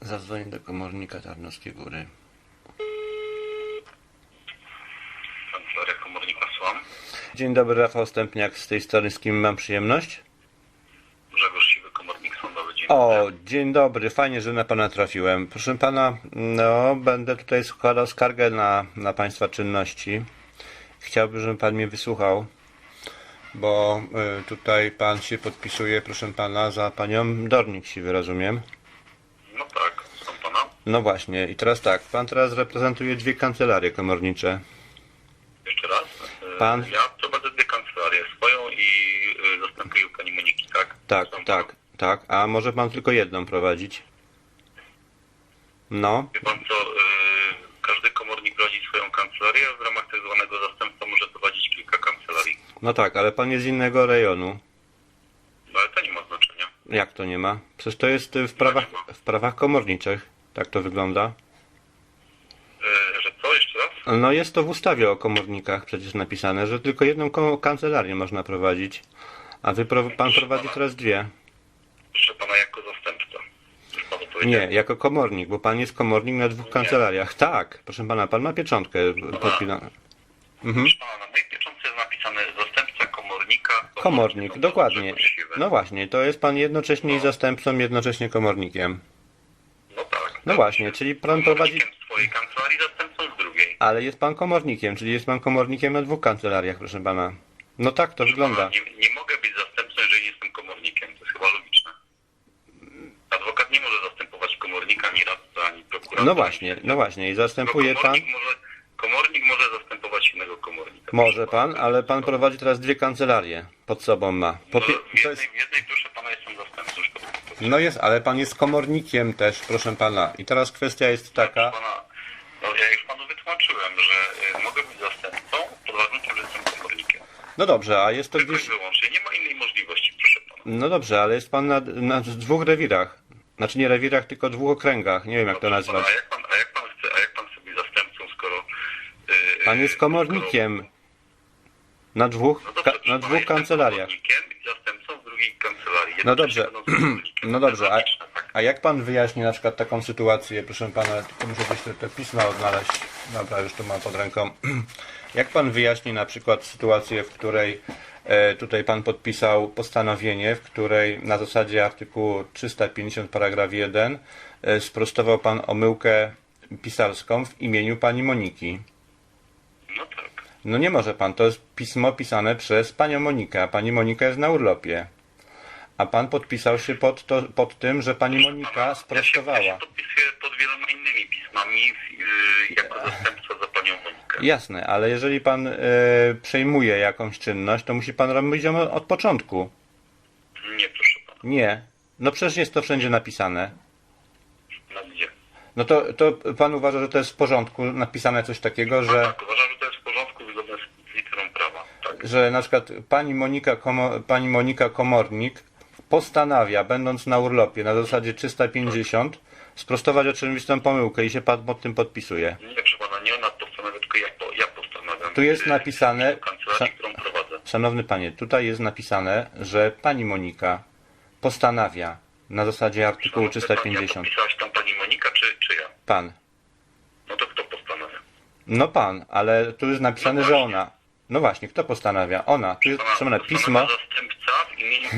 Zadzwonię do komornika Tarnowskiej Góry. Kancelaria Komornika. Dzień dobry, Rafał Stępniak z tej strony, z kim mam przyjemność? Grzegorz Siwy, Komornik Sądowy. Dzień O, dobry. dzień dobry, fajnie, że na pana trafiłem. Proszę pana, no, będę tutaj składał skargę na, na państwa czynności. Chciałbym, żeby pan mnie wysłuchał, bo y, tutaj pan się podpisuje, proszę pana, za panią Dornik, siwy, rozumiem? No tak. No właśnie, i teraz tak, pan teraz reprezentuje dwie kancelarie komornicze. Jeszcze raz. E, Pan? Ja prowadzę dwie kancelarie, swoją i e, zastępuję pani Moniki, tak? Tak, Są tak, tak. A może pan tylko jedną prowadzić? No, Wie pan co, e, każdy komornik prowadzi swoją kancelarię, a w ramach tak zwanego zastępstwa może prowadzić kilka kancelarii. no tak, ale pan jest z innego rejonu. No ale to nie ma znaczenia. Jak to nie ma? Przecież to jest w prawach, w prawach komorniczych. Tak to wygląda. E, że co, jeszcze raz? No jest to w ustawie o komornikach przecież napisane, że tylko jedną kancelarię można prowadzić. A wy pro, pan prowadzi teraz dwie. Proszę pana jako zastępca. Nie, jako komornik, bo pan jest komornik na dwóch kancelariach. Tak, proszę pana, pan ma pieczątkę podpinaną. Mhm. Proszę pana, na mojej pieczątce jest napisane zastępca komornika. Komornik, Sądowy dokładnie. No właśnie, to jest pan jednocześnie i zastępcą, jednocześnie komornikiem. No właśnie, czyli pan prowadzi... Z kancelarii, zastępcą z drugiej. Ale jest pan komornikiem, czyli jest pan komornikiem na dwóch kancelariach, proszę pana. No tak to wygląda. Nie, nie mogę być zastępcą, jeżeli jestem komornikiem. To jest chyba logiczne. Adwokat nie może zastępować komornika, ani radca, ani prokuratora. No właśnie, no właśnie i zastępuje pan... komornik Może, komornik może zastępować innego komornika. Może Proszę pan, pana. ale pan prowadzi teraz dwie kancelarie. Pod sobą ma. Po No, w, jednej, w jednej, proszę pana, jestem zastępcą. już to powiedziałem. No jest, ale pan jest komornikiem też, proszę pana. I teraz kwestia jest taka... Pana, no, ja już panu wytłumaczyłem, że y, mogę być zastępcą pod warunkiem, że jestem komornikiem. No dobrze, a jest to Tylko gdzieś... wyłącznie. Nie ma innej możliwości, proszę pana. No dobrze, ale jest pan na, na dwóch rewirach. Znaczy nie rewirach, tylko dwóch okręgach. Nie wiem jak to pana, nazwać. A jak pan, a jak pan chce, a jak pan chce być zastępcą, skoro... Yy, Pan jest komornikiem. Na dwóch, No dobrze, na dwóch jestem kancelariach. komornikiem i zastępcą w drugiej kancelarii. No dobrze, no dobrze, To a, tak? a jak pan wyjaśni na przykład taką sytuację, proszę pana, tylko muszę gdzieś te, te pisma odnaleźć, dobra, już tu mam pod ręką. Jak pan wyjaśni na przykład sytuację, w której e, tutaj pan podpisał postanowienie, w której na zasadzie artykułu 350 paragraf 1 e, sprostował pan omyłkę pisarską w imieniu pani Moniki. No tak. No nie może pan, to jest pismo pisane przez panią Monikę, a pani Monika jest na urlopie. A pan podpisał się pod, to, pod tym, że pani Monika sprostowała. ja się podpisuję pod wieloma innymi pismami yy, jako zastępca za panią Monikę. Jasne, ale jeżeli pan e, przejmuje jakąś czynność, to musi pan robić ją od początku. Nie, proszę pana. Nie. No przecież jest to wszędzie napisane. Na gdzie? No to, to pan uważa, że to jest w porządku napisane coś takiego, No że, tak, uważam, że to jest w porządku zgodne z literą prawa. Tak. że na przykład pani Monika, Komo, pani Monika Komornik postanawia, będąc na urlopie na zasadzie 350, sprostować oczywistą pomyłkę i się pan pod tym podpisuje. Nie, proszę pana, nie ona postanawia, tylko ja, po, ja postanawiam. Tu jest Yy, napisane- prowadzę. Szanowny panie, tutaj jest napisane, że pani Monika postanawia na zasadzie artykułu Szanowny pan, Ja 350. podpisałaś tam pani Monika, czy, czy ja? Pan. No to kto postanawia? No pan, ale tu jest napisane, No że ona. No właśnie, kto postanawia? Ona. Tu jest, postanawia pismo. zastępca w imieniu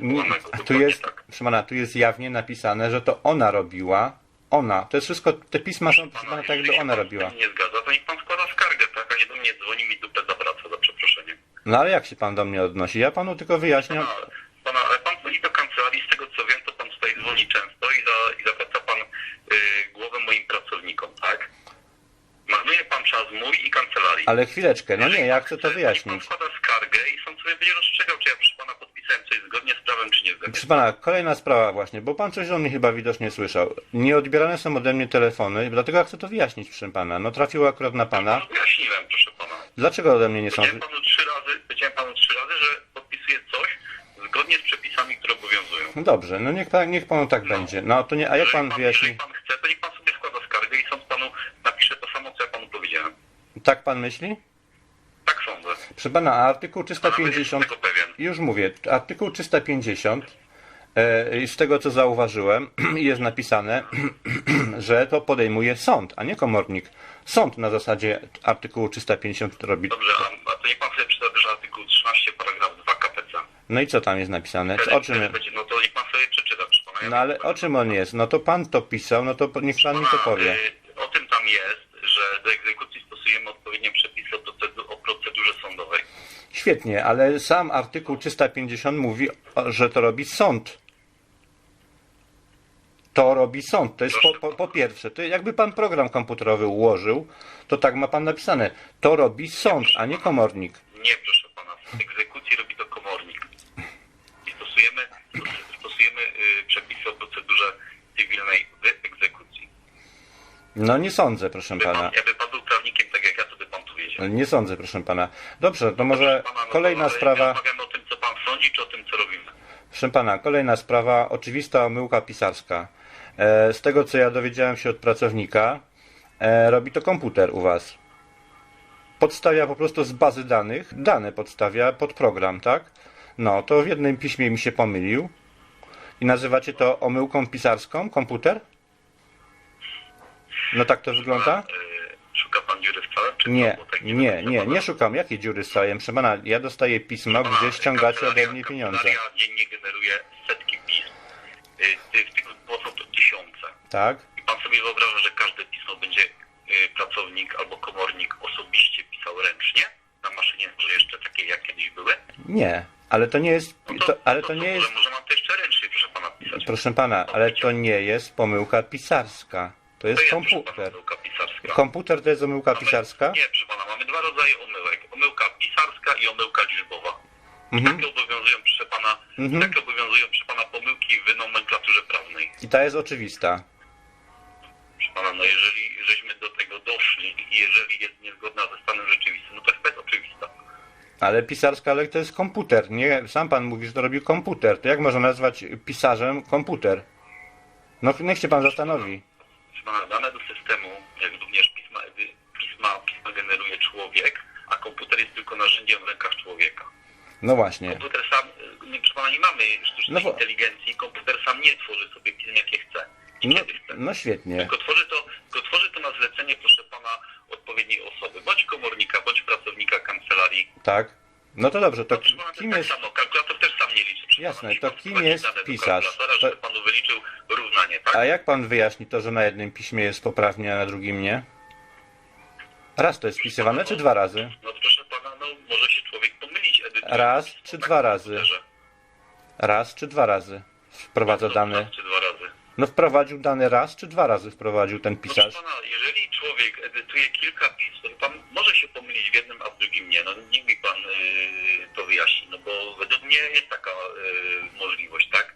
Nie. Tu jest, tak. tu jest jawnie napisane, że to ona robiła. Ona. To jest wszystko, te pisma są, pana, tak jakby ona robiła. nie zgadza, to niech pan składa skargę, tak? A nie do mnie dzwoni mi dupę zawraca za przeproszeniem. No ale jak się pan do mnie odnosi? Ja panu tylko wyjaśniam. Pana, pana, ale pan dzwoni do kancelarii, z tego co wiem, to pan tutaj dzwoni często i, za, i zawraca pan y, głowę moim pracownikom, tak? Marnuje pan czas mój i kancelarii. Ale chwileczkę, no nie, ja chcę to wyjaśnić. Pan składa skargę i sąd sobie będzie rozstrzygał, czy ja proszę pana podpisałem coś zgodnie z prawem, czy nie zgodnie. Proszę pana, kolejna sprawa właśnie, bo pan coś o mnie chyba widocznie słyszał. Nie odbierane są ode mnie telefony, dlatego ja chcę to wyjaśnić, proszę pana. No trafiło akurat na pana. Panu wyjaśniłem, proszę pana. Dlaczego ode mnie nie są... Powiedziałem panu trzy razy, powiedziałem panu trzy razy, że podpisuję coś zgodnie z przepisami, które obowiązują. No dobrze, no niech, pan, niech panu tak będzie. No to nie, a jak Jeżeli pan wyjaśni... Jeżeli pan chce, to niech pan sobie składa skargę i sąd panu napisze to samo, co ja panu powiedziałem. Tak pan myśli? Tak sądzę. Proszę pana, a artykuł Pana będzie 350... Już mówię, artykuł 350 E, Z tego co zauważyłem, jest napisane, że to podejmuje sąd, a nie komornik. Sąd na zasadzie artykułu 350 robi. Dobrze, a, to niech pan sobie przeczyta też artykuł 13 paragraf 2 KPC. No i co tam jest napisane? O czym? No to niech pan sobie przeczyta, No ale o czym on jest? No to pan to pisał, no to niech pan mi to powie. y, O tym tam jest, że do egzekucji stosujemy odpowiednie przepisy o, procedu- o procedurze sądowej. Świetnie, ale sam artykuł 350 mówi, że to robi sąd. To robi sąd. To jest po, po, po pierwsze, to jakby pan program komputerowy ułożył, to tak ma pan napisane. To robi sąd, a nie komornik. Nie, proszę pana, w egzekucji robi to komornik. I stosujemy, stosujemy y, przepisy o procedurze cywilnej w egzekucji. No nie sądzę, proszę Jakby pana. pan, jakby pan był prawnikiem, tak jak ja, to by pan tu wiedział. Nie sądzę, proszę pana. Dobrze, to może pana, no kolejna to, sprawa. Rozmawiamy o tym, co pan sądzi, czy o tym, co robimy. Proszę pana, kolejna sprawa, oczywista omyłka pisarska. E, z tego co ja dowiedziałem się od pracownika, e, robi to komputer u was. Podstawia po prostu z bazy danych, dane podstawia pod program, tak? No, to w jednym piśmie mi się pomylił. I nazywacie to omyłką pisarską, komputer? No tak to wygląda? Y, Szuka pan dziury w całym, czy Nie, tak nie, nie, pana- nie szukam. Jakie dziury staję? Proszę pana, ja dostaję pisma, gdzie ściągacie ode mnie pieniądze. kancelaria dziennie generuje setki pism. Y, W tych bo są to tysiące. Tak? I pan sobie wyobraża, że każde pismo będzie y, pracownik albo komornik osobiście pisał ręcznie na maszynie, może jeszcze takie jak kiedyś były? Nie, ale to nie jest, No to, ale to co, nie może, jest, Może mam to jeszcze ręcznie, proszę pana pisać. proszę pana, ale to nie jest pomyłka pisarska. To To jest jest, proszę pana, komputer. Komputer to jest omyłka Mamy- pisarska? Nie, proszę pana, mamy dwa rodzaje omyłek. Omyłka pisarska i omyłka liczbowa. Mhm. Takie obowiązują, proszę pana, Mhm. takie obowiązują, proszę pana, pomyłki w nomenklaturze prawnej. I ta jest oczywista. Proszę pana, no jeżeli żeśmy do tego doszli i jeżeli jest niezgodna ze stanem rzeczywistym, no to chyba jest oczywista. Ale pisarska, ale to jest komputer. Nie, sam pan mówi, że to robił komputer. To jak można nazwać pisarzem komputer? No niech się pan zastanowi. Pana, dane do systemu, jak również pisma, pisma, pisma generuje człowiek, a komputer jest tylko narzędziem w rękach człowieka. No właśnie. Komputer sam, nie, nie mamy sztucznej No inteligencji, komputer sam nie tworzy sobie pism jakie chce. I No, kiedy chce. no świetnie. Tylko tworzy to, tylko tworzy to na zlecenie, proszę pana, odpowiedniej osoby, bądź komornika, bądź pracownika kancelarii. Tak? No to dobrze, to to kim tak jest... samo, kalkulator też sam nie liczy. Jasne, to kim jest pisarz? To- panu wyliczył równanie, tak? A jak pan wyjaśni to, że na jednym piśmie jest poprawnie, a na drugim nie? Raz to jest wpisywane, czy dwa razy? No proszę pana, no może się człowiek pomylić edytując. Raz czy tak, dwa razy? Raz czy dwa razy wprowadza No, dane? Raz czy dwa razy. No wprowadził dane raz czy dwa razy wprowadził ten Proszę pisarz? pana, jeżeli człowiek edytuje kilka pism, to pan może się pomylić w jednym, a w drugim nie. No niech mi pan yy, to wyjaśni, no bo według mnie jest taka yy, możliwość, tak?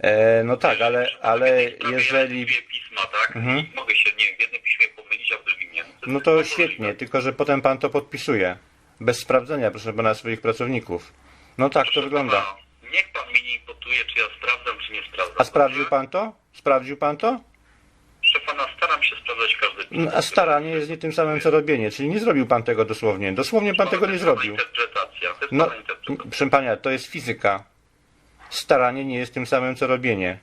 E, no tak, ale, Proszę pana, ale Ja jeżeli... pisma, tak? Mhm. Mogę się, nie w jednym piśmie pomylić, a w drugim nie. No jest to świetnie, tylko że potem pan to podpisuje. Bez sprawdzenia, proszę pana, swoich pracowników. No tak to Proszę wygląda. pana, Niech pan mi nie imputuje, czy ja sprawdzam, czy nie sprawdzam. A sprawdził pan to? Sprawdził pan to? Proszę pana, staram się sprawdzać pismo. No, A staranie jest nie tym samym co robienie, czyli nie zrobił pan tego dosłownie. Dosłownie pan tego nie zrobił. Interpretacja. To jest No, pana interpretacja. proszę pana, to jest fizyka. Staranie nie jest tym samym co robienie.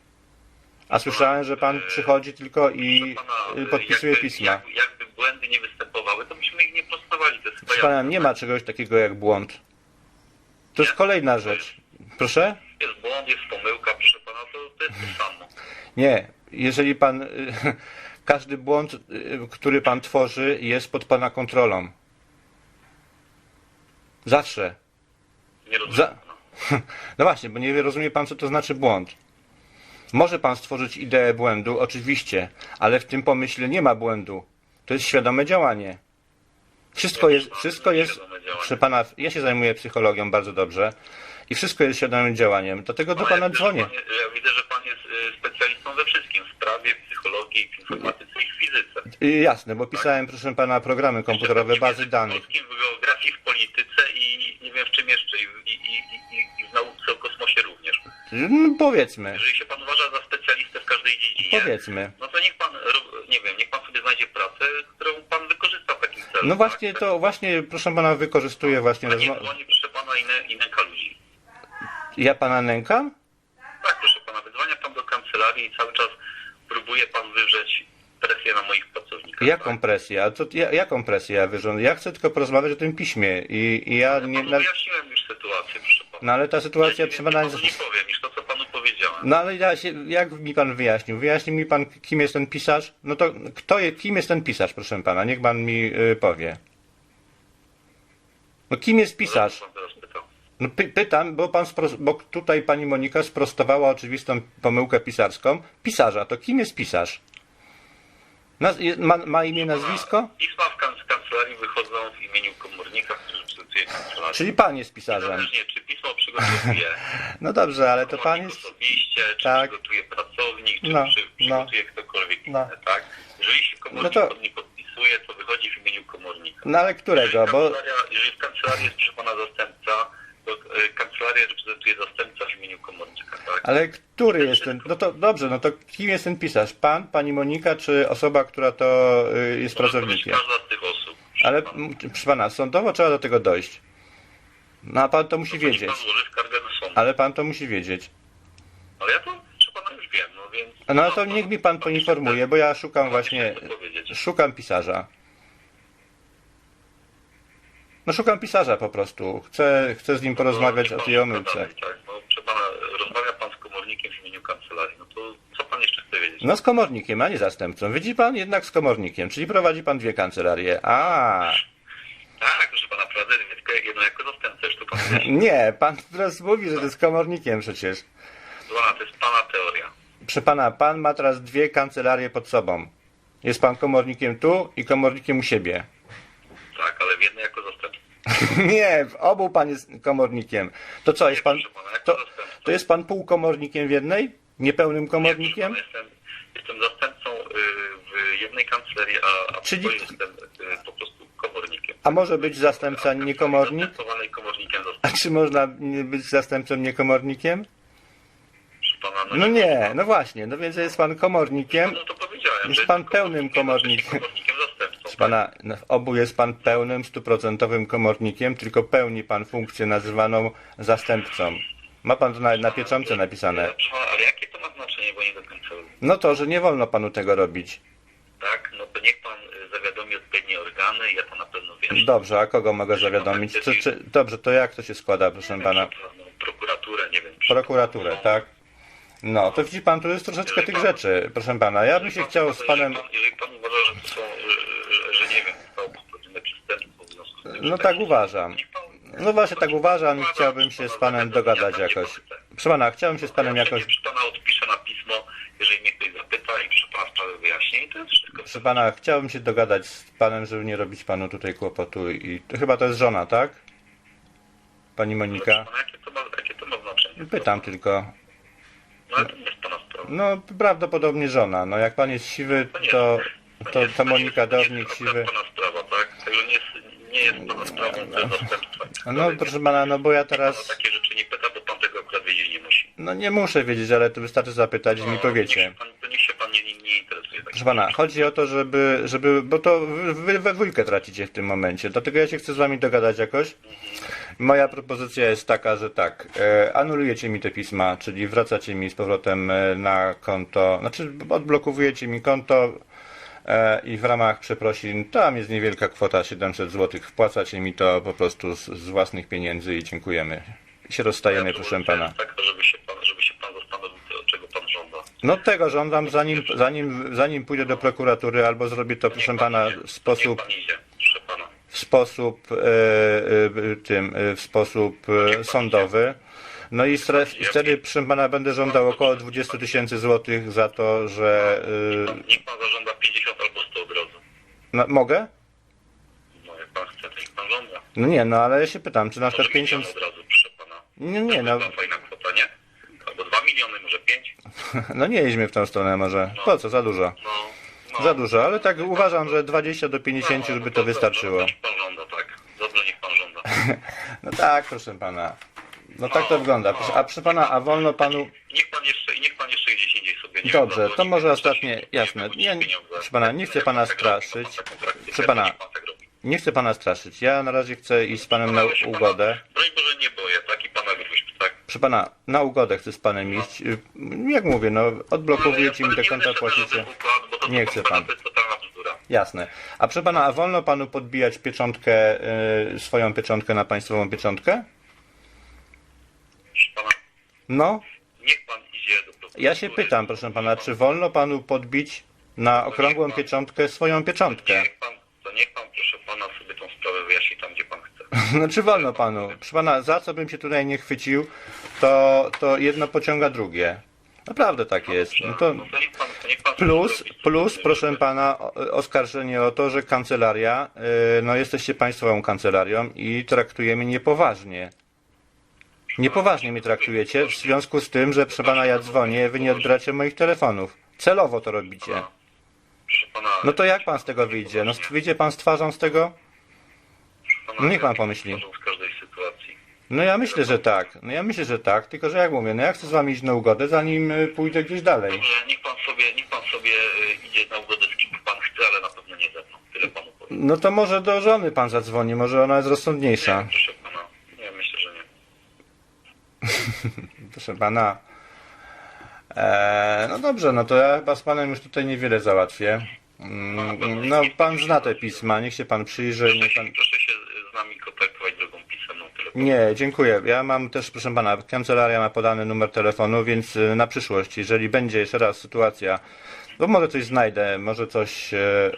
A słyszałem, że pan przychodzi tylko i Proszę pana, y, podpisuje jakby, pisma. Jak, jakby błędy nie występowały, to byśmy ich nie prostowali. To jest Proszę pana, nie ma czegoś takiego jak błąd. To jest kolejna rzecz. Proszę? Jest błąd, jest pomyłka, proszę pana, to, to jest to samo. Nie. Jeżeli pan. y, Każdy błąd, y, który pan tworzy, jest pod pana kontrolą. Zawsze. Nie rozumiem Za-. No właśnie, bo nie rozumie pan, co to znaczy błąd. Może pan stworzyć ideę błędu, oczywiście, ale w tym pomyśle nie ma błędu. To jest świadome działanie. Wszystko jest, wszystko jest, proszę pana, ja się zajmuję psychologią bardzo dobrze i wszystko jest świadomym działaniem. Dlatego do pana dzwonię. ja widzę, że pan jest y, specjalistą we wszystkim. W prawie, w psychologii, w informatyce i w fizyce. Jasne, bo pisałem, proszę pana, programy komputerowe, Jeszcze w bazy danych. polskim, w geografii, w polityce i nie wiem w czym jeszcze. I, i, i, i, w nauce o kosmosie również. No, powiedzmy, Jeżeli się pan uważa za specjalistę w każdej dziedzinie, powiedzmy. no to niech pan, nie wiem, niech pan sobie znajdzie pracę, którą pan wykorzysta w takim celu. No właśnie tak? to, właśnie, proszę pana, wykorzystuję właśnie A nie rozmowę. dzwoni, proszę pana, i, ja pana nękam? Tak, proszę pana, wydzwania pan do kancelarii i cały czas próbuje pan wywrzeć presję na moich pracownikach. Tak? Jaką tak? presję? A to, ja, jaką presję ja wyrządzę? Ja chcę tylko porozmawiać o tym piśmie i, i ja nie... Panu wyjaśniłem już sytuację, proszę pana. No ale ta sytuacja ja przy badaniu... Nie powiem niż to, co panu powiedziałem. No ale ja się, jak mi pan wyjaśnił? Wyjaśnił mi pan, kim jest ten pisarz? No to kto je, kim jest ten pisarz, proszę pana? Niech pan mi y, powie. No kim jest no, pisarz? No py, pytam, bo pan bo tutaj pani Monika sprostowała oczywistą pomyłkę pisarską. Pisarza, to kim jest pisarz? Naz, ma, ma imię, nazwisko? Pisma w kancelarii wychodzą w imieniu komornika, który reprezentuje kancelarię. Czyli pan jest pisarzem. Niezależnie, czy pismo przygotowuje No dobrze, ale to pan jest... osobiście, czy Tak. przygotuje pracownik, czy No, no. przygotuje ktokolwiek No. inny, tak? Jeżeli się komornik No to- pod nie podpisuje, to wychodzi w imieniu komornika. No ale którego? Jeżeli, Bo jeżeli w kancelarii jest proszę pana zastępca, to e, kancelaria reprezentuje zastępca w imieniu komornika, tak? Ale który jest ten? No to dobrze, no to kim jest ten pisarz? Pan, pani Monika, czy osoba, która to y, jest Może to pracownikiem? każda z tych osób. Ale proszę pana, sądowo trzeba do tego dojść. No a pan to musi To niech wiedzieć. Pan złoży skargę do sądu. Ale pan to musi wiedzieć. Ale ja to, pana, już wiem, no więc... No to niech mi pan poinformuje, bo ja szukam właśnie, szukam pisarza. No szukam pisarza po prostu. Chcę, chcę z nim porozmawiać o tej omyłce. Dalej, tak. No, proszę pana, rozmawia pan z komornikiem w imieniu kancelarii. No to co pan jeszcze chce wiedzieć? No z komornikiem, a nie zastępcą. Widzi pan jednak z komornikiem, czyli prowadzi pan dwie kancelarie. A, Tak, proszę pana, prawdę, tylko jedno jako zastępca, już to pan wie. nie, pan teraz mówi, że to jest komornikiem przecież. Pana, to jest pana teoria. Proszę pana, pan ma teraz dwie kancelarie pod sobą. Jest pan komornikiem tu i komornikiem u siebie. Tak, ale w jednej jako zastępca. Nie, w obu pan jest komornikiem. To co, jest pan, to, to jest pan półkomornikiem w jednej? Niepełnym Nie, komornikiem? proszę pana, jestem, a, a Czyli- jestem y, po prostu komornikiem. A może być zastępca niekomornik? Zastępowany komornikiem A czy można być zastępcą niekomornikiem? Pana, No nie, no właśnie, no więc jest pan komornikiem. No to powiedziałem. Jest pan pełnym komornikiem. Proszę pana, no, w obu jest pan pełnym, stuprocentowym komornikiem, tylko pełni pan funkcję nazywaną zastępcą. Ma pan to na pieczątce napisane. Ale jakie to ma znaczenie, bo nie do końca. No to, że nie wolno panu tego robić. Tak, no to niech pan y, zawiadomi odpowiednie organy i ja to na pewno wiem. Dobrze, a kogo mogę zawiadomić? Czy, czy, dobrze, to jak to się składa, proszę pana? No, prokuraturę, nie wiem. Prokuraturę, tak? No, to widzi pan, tu jest troszeczkę tych rzeczy, proszę pana. Ja bym się chciał z panem... Jeżeli pan, uważa, że to są, że, nie wiem, zostało popełnione przestępstwo w związku z tym, No że tak uważam. No właśnie tak uważam i chciałbym się z panem dogadać jakoś. Proszę pana, chciałem się z panem ja jakoś... Przy pana odpiszę na pismo, jeżeli mnie ktoś zapyta i to jest wszystko. Proszę pana, chciałbym się dogadać z panem, żeby nie robić panu tutaj kłopotu i to chyba to jest żona, tak? Pani Monika? Proszę pana, jakie to ma, jakie to ma znaczenie? Pytam tylko. No ale to nie jest pana sprawa. No prawdopodobnie żona. No jak pan jest siwy, To nie to, jest- to, jest- to Monika jest- nie jest Downik siwy. pana sprawa, tak? Nie jest, nie jest pana sprawą to jest zastępstwa. No proszę pana, no bo ja teraz... takie rzeczy nie pyta, bo pan tego akurat wiedzieć nie musi. No nie muszę wiedzieć, ale to wystarczy zapytać i mi Niech powiecie. to niech się pan nie, nie, nie interesuje. Proszę pana, chodzi o to, żeby, żeby bo to wy, we dwójkę tracicie w tym momencie, dlatego ja się chcę z wami dogadać jakoś. Moja propozycja jest taka, że tak, e, anulujecie mi te pisma, czyli wracacie mi z powrotem e, na konto, znaczy odblokowujecie mi konto e, i w ramach przeprosin, tam jest niewielka kwota 700 zł, wpłacacie mi to po prostu z, z własnych pieniędzy i dziękujemy. I się rozstajemy, proszę pana. Tak, żeby się pan zastanowił, co- czego pan żąda. No tego żądam, zanim, zanim, zanim pójdę do prokuratury, albo zrobię to, proszę pana, w sposób, w sposób, e, e, tym, e, w sposób sądowy. No i wtedy, proszę pana, będę żądał około 20 tysięcy złotych za to, że... Niech pan zażąda 50 albo 100 od razu. no, mogę? No jak pan chce, to niech pan żąda. No nie, no ale ja się pytam, czy na przykład Może milion 50... od razu, proszę pana. Nie, nie, no, To jest fajna kwota, nie? Albo 2 miliony, może 5. no nie idźmy w tą stronę może. Po co, za dużo. No, no. Za dużo, ale tak uważam, że 20 do 50, żeby to Dobrze, wystarczyło. Niech pan żąda, tak. Dobrze, niech pan żąda. No tak, proszę pana. No tak to wygląda. A proszę pana, a wolno panu... Niech pan jeszcze, niech pan jeszcze gdzieś indziej sobie nie Dobrze, to może ostatnie, nie jasne. Nie, proszę pana, nie chcę pana straszyć. Proszę pana, tak nie chcę pana straszyć. Ja na razie chcę iść z panem na ugodę. Broń Boże nie boję, tak? I pana gruźb, tak? Proszę pana, na ugodę chcę z panem iść. Y, Jak mówię, no odblokowujecie mi do konta, płacicie. Nie chce pan. Jasne. A proszę pana, a wolno panu podbijać pieczątkę, y, swoją pieczątkę na państwową pieczątkę? No, niech pan idzie do ja się pytam, proszę pana, czy wolno panu podbić na okrągłą pieczątkę swoją pieczątkę? Niech pan, to niech pan, proszę pana, sobie tą sprawę wyjaśni tam, gdzie pan chce. No czy wolno panu? Proszę pana, za co bym się tutaj nie chwycił, to, to jedno pociąga drugie. Naprawdę tak jest. No to No to pan plus, plus, proszę pana, oskarżenie o to, że kancelaria, y, no jesteście państwową kancelarią i traktuje mnie niepoważnie. Niepoważnie mnie traktujecie w związku z tym, że proszę pana ja dzwonię, wy nie odbieracie moich telefonów. Celowo to robicie. No to jak pan z tego wyjdzie? No wyjdzie pan z twarzą z tego? No niech pan pomyśli. Z każdej sytuacji. No ja myślę, że tak. No ja myślę, że tak, tylko że jak mówię, no ja chcę z wami iść na ugodę, zanim y, pójdę gdzieś dalej. Dobrze, niech pan sobie, niech pan sobie y, idzie na ugodę z kim pan chce, ale na pewno nie ze mną. Tyle panu powiem. No to może do żony pan zadzwoni, może ona jest rozsądniejsza. Nie, proszę pana. Nie, myślę, że nie. Proszę pana. Eee, no dobrze, no to ja chyba z panem już tutaj niewiele załatwię. Mm, No pan zna te pisma, niech się pan przyjrzy, niech pan... proszę się z nami kontaktować drogą pisemną. Tyle Nie, dziękuję. Ja mam też, proszę pana, kancelaria ma podany numer telefonu, więc y, na przyszłość, jeżeli będzie jeszcze raz sytuacja, bo może coś znajdę, może coś e, e,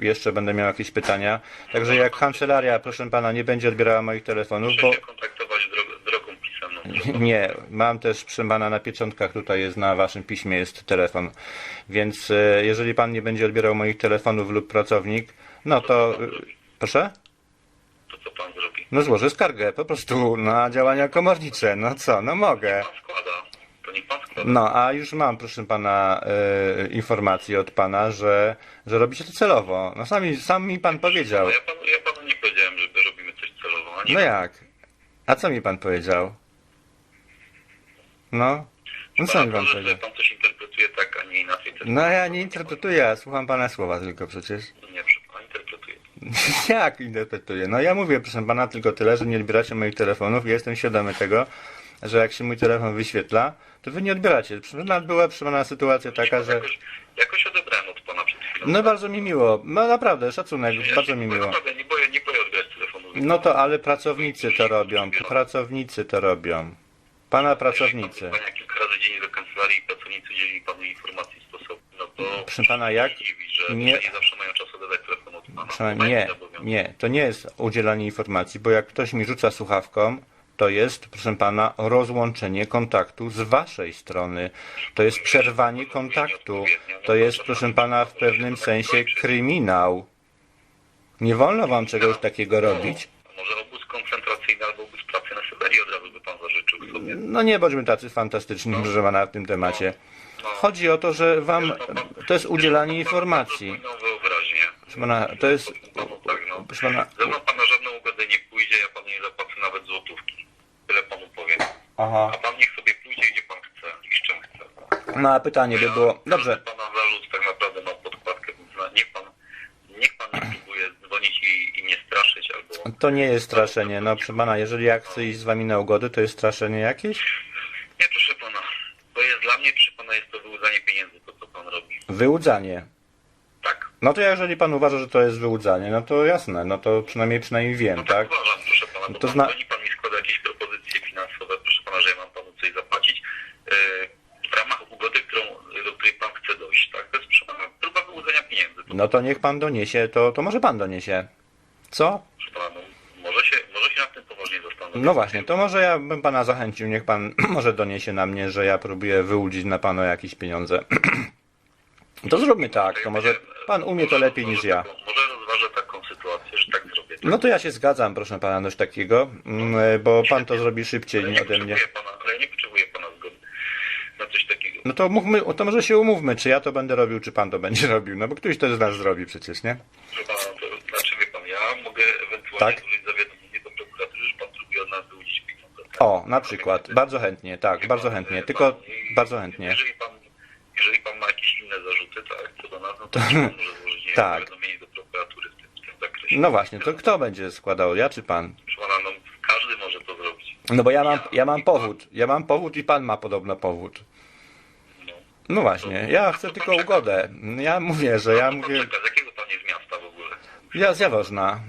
y, jeszcze będę miał jakieś pytania. Także jak kancelaria, proszę pana, nie będzie odbierała moich telefonów, bo Proszę się kontaktować drogą, drogą pisemną. nie, mam też, proszę pana, na pieczątkach tutaj jest, na waszym piśmie jest telefon. Więc e, jeżeli pan nie będzie odbierał moich telefonów lub pracownik, no to, y, proszę? To co pan zrobi? No złożę skargę po prostu na działania komornicze. No co, no mogę. Pan składa. To niech pan składa. No, a już mam, proszę pana, e, informację od pana, że, że robicie to celowo. No sami, sam mi pan powiedział. No, ja, panu, ja panu nie powiedziałem, że robimy coś celowo. Ani No jak? A co mi pan powiedział? No? No co mi pan powiedział? pan coś interpretuje tak, a nie inaczej. To No ja nie interpretuję, ja słucham pana słowa tylko przecież. Nie, proszę pana, interpretuje. Jak interpretuję? No ja mówię, proszę pana, tylko tyle, że nie odbieracie moich telefonów i jestem świadomy tego, że jak się mój telefon wyświetla, to wy nie odbieracie. Pana, była proszę pana sytuacja taka, że... Jakoś, jakoś odebrałem od pana przed chwilą. No bardzo mi miło, no naprawdę, szacunek, Ja bardzo mi miło. Naprawdę, nie boję, nie boję odbierać telefonu. No to ale pracownicy to robią, pracownicy to robią. Pana pracownicy. Pania kilka razy dziennie do kancelarii pracownicy udzielili panu informacji stosownych. No to Proszę pana, jak? dziwi, że Nie. nie, nie zawsze mają czas nie, nie, to nie jest udzielanie informacji, bo jak ktoś mi rzuca słuchawką, to jest, proszę pana, rozłączenie kontaktu z waszej strony. To jest przerwanie kontaktu. To jest, proszę pana, w pewnym sensie kryminał. Nie wolno wam czegoś takiego robić. Może obóz koncentracyjny albo obóz pracy na Syberii od razu by pan zażyczył sobie. No nie bądźmy tacy fantastyczni, proszę pana, w tym temacie. No, Chodzi o to, że wam, to jest udzielanie informacji. Proszę pana, to jest, tak, no. proszę pana, Ze mną pan na żadną ugodę nie pójdzie, ja panu nie zapłacę nawet złotówki. Tyle panu powiem. aha. A pan niech sobie pójdzie gdzie pan chce i z czym chce. No a pytanie by było, dobrze, Pana zarzut tak naprawdę ma podkładkę, więc niech pan, niech pan nie próbuje dzwonić i, i nie straszyć albo... to nie jest straszenie. No proszę pana, jeżeli ja chcę iść z wami na ugodę, to jest straszenie jakieś? Nie, proszę pana. To jest dla mnie, proszę pana, jest to wyłudzanie pieniędzy, to co pan robi. Wyłudzanie. No to jeżeli pan uważa, że to jest wyłudzanie, no to jasne, no to przynajmniej przynajmniej wiem, No tak? uważam, proszę pana, bo To zna- pan, dzwoni, pan mi składa jakieś propozycje finansowe, proszę pana, że ja mam panu coś zapłacić yy, w ramach ugody, którą, do której pan chce dojść, tak? To jest, proszę pana, próba wyłudzenia pieniędzy. To, No to niech pan doniesie, to, to może pan doniesie. Co? proszę pana, no, może się, może się nad tym poważnie zastanowić. No właśnie, to może ja bym pana zachęcił, niech pan może doniesie na mnie, że ja próbuję wyłudzić na panu jakieś pieniądze. To zróbmy tak, to może pan umie to lepiej niż ja. Może rozważę taką sytuację, że tak zrobię. No to ja się zgadzam, proszę pana, coś takiego, mm, bo pan to zrobi szybciej ode mnie. ale nie potrzebuję pana zgody na coś takiego. No to mówmy, to może się umówmy, czy ja to będę robił, czy pan to będzie robił, no bo któryś to z nas zrobi przecież, nie? Proszę pana, to znaczy wie pan, ja mogę ewentualnie Tak. złożyć zawiadomienie do prokuratury, że pan próbuje od nas wyłudzić pieniądze. O, na przykład, bardzo chętnie, tak, bardzo chętnie, tylko bardzo chętnie. Jeżeli pan, jeżeli pan ma jakieś inne zarzuty, tak, co do nas, no to nie Tak. do prokuratury w tym, w tym zakresie. No właśnie, to kto będzie składał, ja czy pan? Proszę pana, no każdy może to zrobić. No bo ja mam, ja mam powód. Ja mam powód i pan ma podobno powód. No. No właśnie, ja chcę tylko ugodę. Ja mówię, że ja To mówię. z jakiego pan jest miasta w ogóle? Ja z Jaworzna.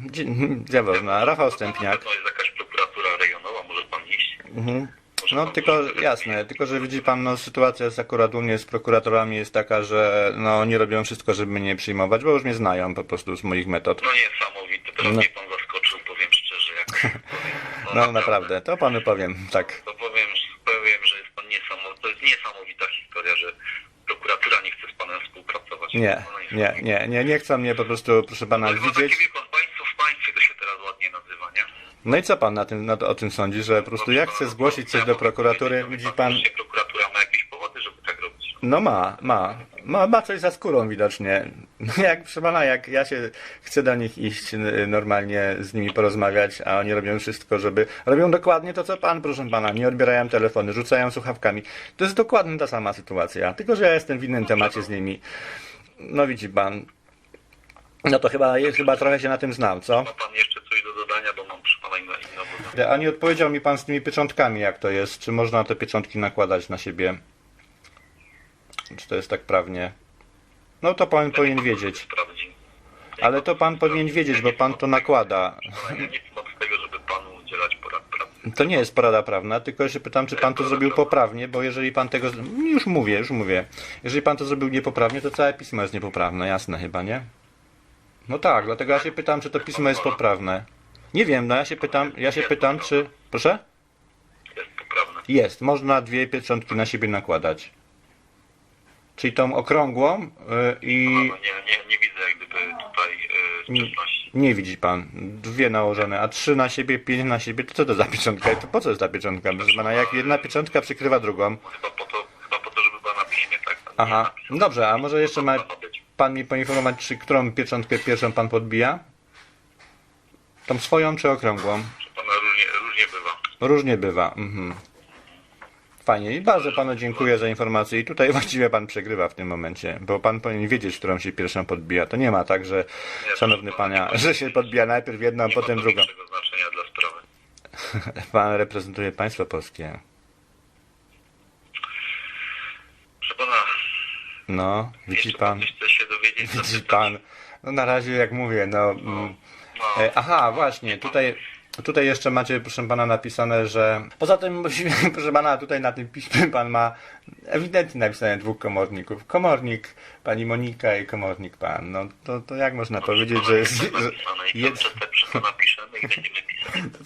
Z Jaworzna. Rafał Na Stępniak. pewno jest jakaś prokuratura rejonowa, może pan iść? Mhm. No tylko jasne, tylko że widzi pan, no sytuacja jest akurat u mnie z prokuratorami jest taka, że no oni robią wszystko, żeby mnie nie przyjmować, bo już mnie znają po prostu z moich metod. No niesamowite, teraz No. mnie pan zaskoczył, powiem szczerze, jak powiem. No naprawdę, to panu powiem, tak. To powiem, powiem, że jest pan niesamowity, to jest niesamowita historia, że prokuratura nie chce z panem współpracować. Nie, No nie, nie, nie, nie chcą mnie po prostu, proszę pana, chyba widzieć. pan, państwo w państwie to się teraz ładnie nazywa, nie? No i co pan na tym, na, o tym sądzi, że po prostu jak chce zgłosić coś do prokuratury, widzi pan, prokuratura ma jakieś powody, żeby tak robić? no ma, ma, ma, ma coś za skórą widocznie. Jak, proszę pana, jak ja się chcę do nich iść normalnie z nimi porozmawiać, a oni robią wszystko, żeby, robią dokładnie to, co pan, proszę pana, nie odbierają telefony, rzucają słuchawkami. To jest dokładnie ta sama sytuacja, tylko że ja jestem w innym temacie z nimi. No widzi pan, no to chyba, chyba trochę się na tym znam, co? Ma pan jeszcze coś do dodania, bo mam A nie odpowiedział mi pan z tymi pieczątkami, jak to jest. Czy można te pieczątki nakładać na siebie? Czy to jest tak prawnie? No to pan powinien wiedzieć. Ale to pan powinien wiedzieć, bo pan to nakłada. Nie od tego, żeby panu udzielać porad prawnych. To nie jest porada prawna, tylko się pytam, czy pan to zrobił poprawnie, bo jeżeli pan tego... Już mówię, już mówię. Jeżeli pan to zrobił niepoprawnie, to całe pismo jest niepoprawne, jasne chyba, nie? No tak, dlatego ja się pytam, czy to pismo jest poprawne. Nie wiem, no ja się pytam, ja się pytam, czy... Proszę? Jest poprawne. Jest, można dwie pieczątki na siebie nakładać. Czyli tą okrągłą y, i No, nie, nie, nie widzę jak gdyby tutaj y, sprzeczności. nie widzi pan, dwie nałożone, a trzy na siebie, pięć na siebie, to co to za pieczątka? To po co jest ta pieczątka? Proszę pana, jak jedna pieczątka przykrywa drugą. Chyba po to, chyba po to żeby była na piśmie, tak? nie Aha, dobrze, a może jeszcze ma To ma być. pan mi poinformować, czy którą pieczątkę pierwszą pan podbija? Tą swoją czy okrągłą? Pana różnie, różnie bywa. Różnie bywa. Mhm. Fajnie i bardzo panu dziękuję za informację. I tutaj właściwie pan przegrywa w tym momencie, bo pan powinien wiedzieć, którą się pierwszą podbija. To nie ma tak, że szanowny pania, że się podbija najpierw jedną, Nie potem ma to drugą. większego znaczenia dla sprawy. Pan reprezentuje państwo polskie. Proszę pana, No, widzi pan, chce się dowiedzieć, widzi pan. No na razie jak mówię, no. mm, No, E, Aha, właśnie, tutaj, tutaj jeszcze macie, proszę pana, napisane, że. Poza tym, proszę pana, tutaj na tym piśmie pan ma ewidentnie napisane dwóch komorników. Komornik pani Monika i komornik pan. No to, to jak można powiedzieć, że jest. Że jest napiszemy i będziemy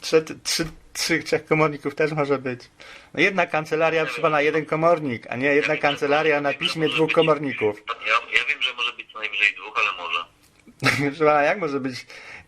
trzy, trzy, trzy, trzech komorników też może być. No jedna kancelaria, proszę pana, jeden komornik, a nie jedna kancelaria na piśmie dwóch komorników. Ja, ja wiem, że może być co najwyżej dwóch, ale może. Proszę pana, jak może być.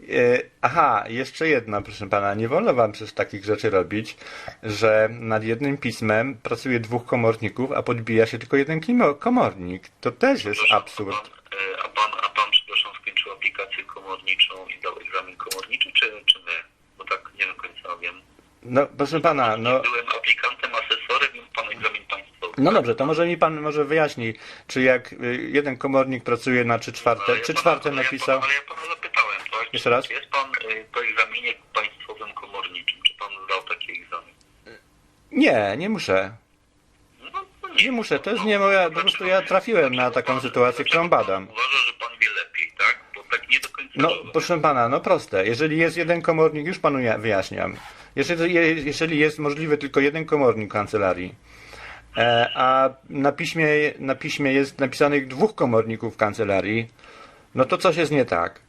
E, aha, jeszcze jedno, proszę pana. Nie wolno wam przecież takich rzeczy robić, że nad jednym pismem pracuje dwóch komorników, a podbija się tylko jeden komornik. To też jest absurd. A pan, e, a pan, a pan, przepraszam, skończył aplikację komorniczą i dał egzamin komorniczy, czy, czy nie? Bo tak nie do końca wiem. No, proszę pana, no. Byłem aplikantem, asesorem i pan egzamin państwowy. No dobrze, to może mi pan może wyjaśni, czy jak y, jeden komornik pracuje na trzy czwarte, Ale ja trzy pana- czwarte ale ja napisał. Ale ja? Jeszcze raz? Jest pan po egzaminie państwowym komorniczym? Czy pan zdał taki egzamin? Nie, nie muszę. No, no Nie muszę, to jest nie moja, po prostu ja trafiłem na taką sytuację, którą badam. Uważa, że pan wie lepiej, tak? Bo tak nie do końca. No, proszę pana, no proste. Jeżeli jest jeden komornik, już panu ja wyjaśniam. Jeżeli, je- jeżeli jest możliwy tylko jeden komornik kancelarii, e, a na piśmie, na piśmie jest napisanych dwóch komorników kancelarii, no to coś jest nie tak.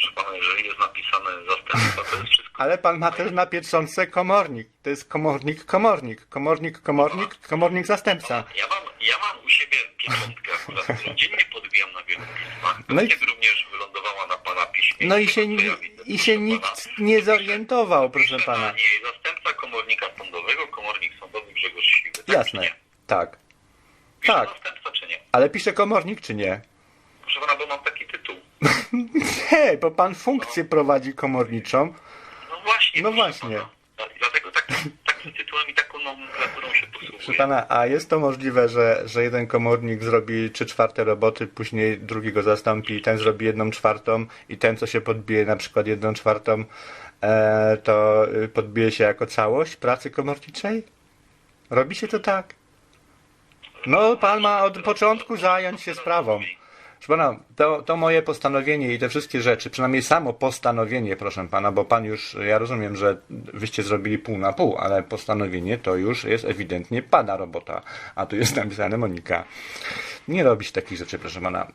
Proszę pana, jeżeli jest napisane zastępstwa, to jest wszystko. Ale pan ma też na pieczątce komornik. To jest komornik, komornik. Komornik, komornik, komornik zastępca. Ja mam, ja mam u siebie pieczątkę akurat, którą dziennie podbijam na wielu pismach. No i- również wylądowała na pana piśmie. No i się, ja widzę, i się nikt nie zorientował, proszę Pisze pana. Na niej zastępca komornika sądowego, komornik sądowy Grzegorz Siwy. Tak, Jasne. nie? Tak. Pisze Tak. zastępca czy nie? Ale pisze komornik czy nie? Proszę pana, bo mam taki Hej, bo pan funkcję prowadzi komorniczą. No właśnie. No właśnie. Pana. Dlatego tak, takim tytułem i taką nomenklaturą się posługuję. Proszę pana, a jest to możliwe, że, że jeden komornik zrobi trzy czwarte roboty, później drugi go zastąpi, ten zrobi jedną czwartą i ten, co się podbije na przykład jedną czwartą, e, to y, podbije się jako całość pracy komorniczej? Robi się to tak? No, pan ma od początku zająć się sprawą. Proszę pana, to, to moje postanowienie i te wszystkie rzeczy, przynajmniej samo postanowienie, proszę pana, bo pan już, ja rozumiem, że wyście zrobili pół na pół, ale postanowienie to już jest ewidentnie pana robota. A tu jest napisane Monika. Nie robić takich rzeczy, proszę pana.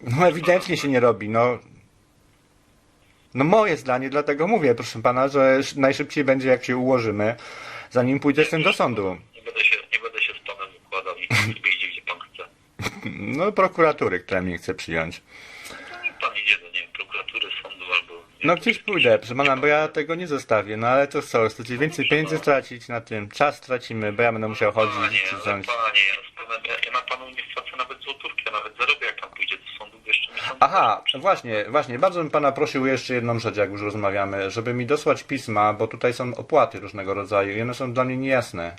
No ewidentnie się nie robi, no. No moje zdanie, dlatego mówię, proszę pana, że sz- najszybciej będzie jak się ułożymy, zanim pójdę z tym do sądu. Nie będę się, nie będę się z panem układał i sobie idzie gdzie pan chce. No prokuratury, która mnie chce przyjąć. No pan idzie do, nie wiem, prokuratury, sądu albo... No gdzieś pójdę, proszę pana, bo ja tego nie zostawię, no ale to co, chcecie więcej pieniędzy stracić na tym, czas stracimy, bo ja będę musiał chodzić Panie, ale coś. panie, ja, panem, ja, na panu nie wpłacę nawet złotówki, a nawet zarobię jak pan pójdzie do sądu, bo jeszcze sądu. Aha, właśnie, właśnie, bardzo bym pana prosił jeszcze jedną rzecz, jak już rozmawiamy, żeby mi dosłać pisma, bo tutaj są opłaty różnego rodzaju i one są dla mnie niejasne.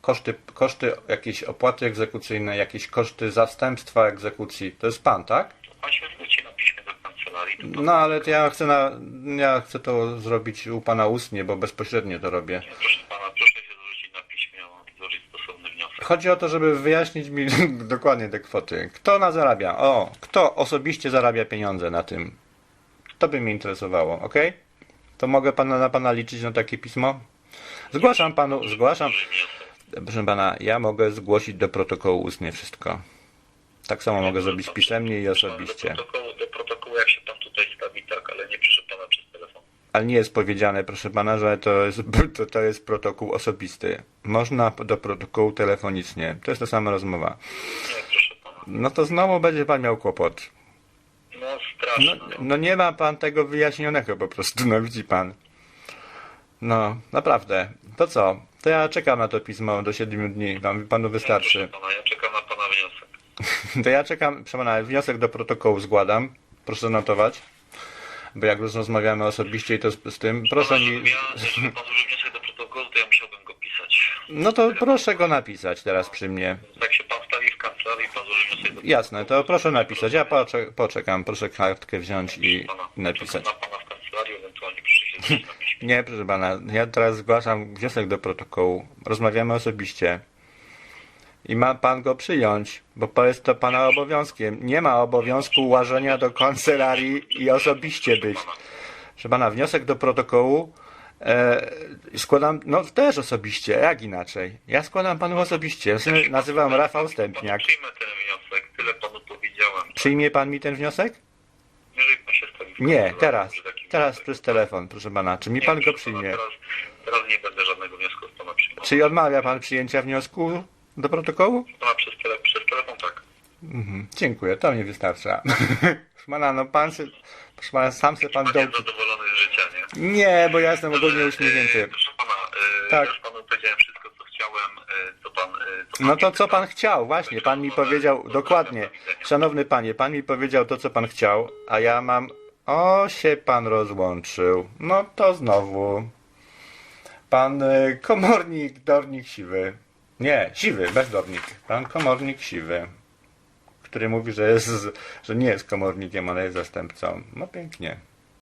Koszty, koszty jakieś opłaty egzekucyjne, jakieś koszty zastępstwa egzekucji, to jest pan, tak? Pan się zwróci na piśmie do kancelarii, to. No ale to ja chcę, na, ja chcę to zrobić u pana ustnie, bo bezpośrednio to robię. Nie, proszę pana, proszę się zwrócić na piśmie, złożyć stosowny wniosek. Chodzi o to, żeby wyjaśnić mi dokładnie te kwoty. Kto na zarabia? O, kto osobiście zarabia pieniądze na tym? To by mnie interesowało, ok? To mogę pana, na pana liczyć na takie pismo? Zgłaszam panu, zgłaszam. Wniosek. Proszę pana, ja mogę zgłosić do protokołu ustnie wszystko. Tak samo mogę zrobić pisemnie i osobiście. Do protokołu, do protokołu jak się pan tutaj stawi, tak, ale nie proszę pana przez telefon. Ale nie jest powiedziane, proszę pana, że to jest, to, to jest protokół osobisty. Można do protokołu telefonicznie. To jest ta sama rozmowa. Nie, proszę pana. No to znowu będzie pan miał kłopot. No straszne. No, no nie ma pan tego wyjaśnionego po prostu, no widzi pan. No, naprawdę. To co? To ja czekam na to pismo do 7 dni. Wam panu Proszę wystarczy. pana, ja czekam na pana wniosek. To ja czekam, pana, wniosek do protokołu składam. Proszę zanotować. Bo jak rozmawiamy osobiście i to z, z tym, proszę Pana, mi. Ja, jeżeli pan wniosek do protokołu, to ja musiałbym go pisać. No to proszę go napisać teraz przy mnie. Jak się pan stawi w kancelarii, pan złoży wniosek do Jasne, to proszę napisać. Ja poczek- poczekam, proszę kartkę wziąć i napisać. Na pana w kancelarii, ewentualnie proszę Nie, proszę pana, ja teraz zgłaszam wniosek do protokołu. Rozmawiamy osobiście. I ma pan go przyjąć, bo jest to pana obowiązkiem. Nie ma obowiązku łażenia do kancelarii i osobiście być. Proszę pana, wniosek do protokołu e, składam, no też osobiście, jak inaczej. Ja składam panu osobiście. Ja się nazywam Rafał Stępniak. Przyjmę ten wniosek, tyle panu powiedziałem. Przyjmie pan mi ten wniosek? Nie, teraz. Teraz wniosek- przez telefon, proszę pana. Czy mi pan go przyjmie? Teraz, teraz nie będę żadnego wniosku od pana przyjmował. Czy odmawia pan przyjęcia wniosku do protokołu? Pana przez, tele, przez telefon tak. Mhm, dziękuję, to mnie wystarcza. Proszę pana, no pan se, proszę pana, sam se pan Pan do... jest zadowolony z życia, nie? Nie, bo ja jestem ogólnie E, uśmiechnięty. Proszę pana, e, Tak. ja już panu powiedziałem wszystko, co chciałem, e, co pan... co pan No to co pan chciał, właśnie, pan mi powiedział dokładnie. Szanowny panie, pan mi powiedział to, co pan chciał, a ja mam... O, się pan rozłączył. No to znowu. Pan y, komornik, dornik siwy. Nie, siwy, bezdornik. Pan komornik siwy. Który mówi, że, jest, że nie jest komornikiem, ale jest zastępcą. No pięknie.